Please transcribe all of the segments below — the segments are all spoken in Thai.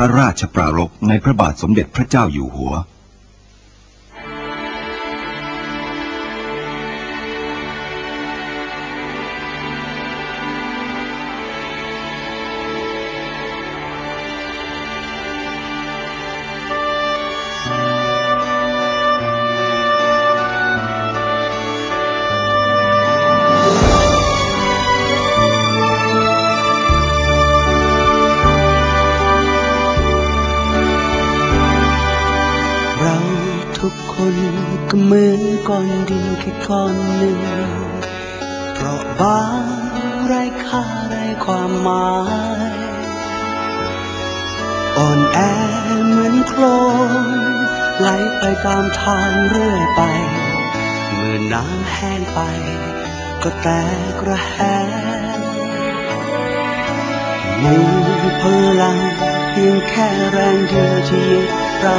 ระราชปรารภในพระบาทสมเด็จพระเจ้าอยู่หัว ก้อนดินแค่ก้อนหนึ่งเพราะบางไรค่าไรความหมายอ่อนแอเหมือนโคลนไหลไปตามทางเรื่อยไป เมื่อน้ำแห้งไป ก็แตกระแหงมีพลังเพียงแค่แรงเดียวที่ยึดเรา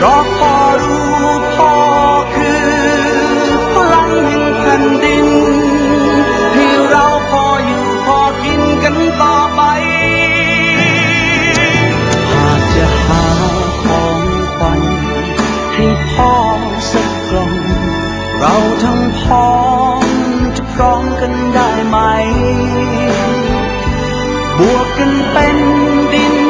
เพราะพ่อรู้พ่อคือพลังแห่งแผ่นดิน ให้เราพออยู่พอกินกันต่อไป หากจะหาของขวัญให้พ่อสักกล่อง เราทั้งพ้องจะพร้อมกันได้ไหม บวกกันเป็นดิน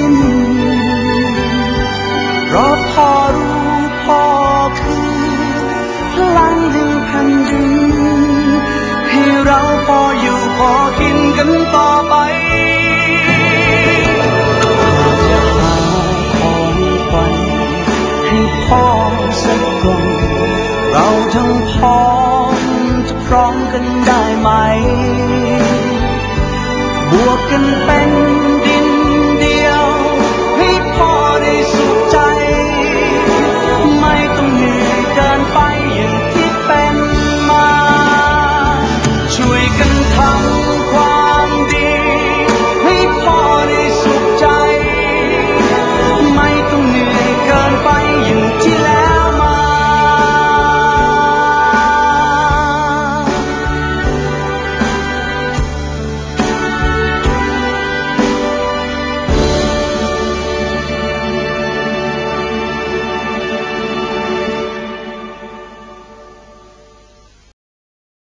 ิ้น เพราะพ่อรู้พ่อคือพลังดึงพันดึงให้เราพออยู่พอกินกันต่อไปจะหพ่อสักกล่องเราทั้งพ้อมพร้อมกันได้ไหม บวกกันไป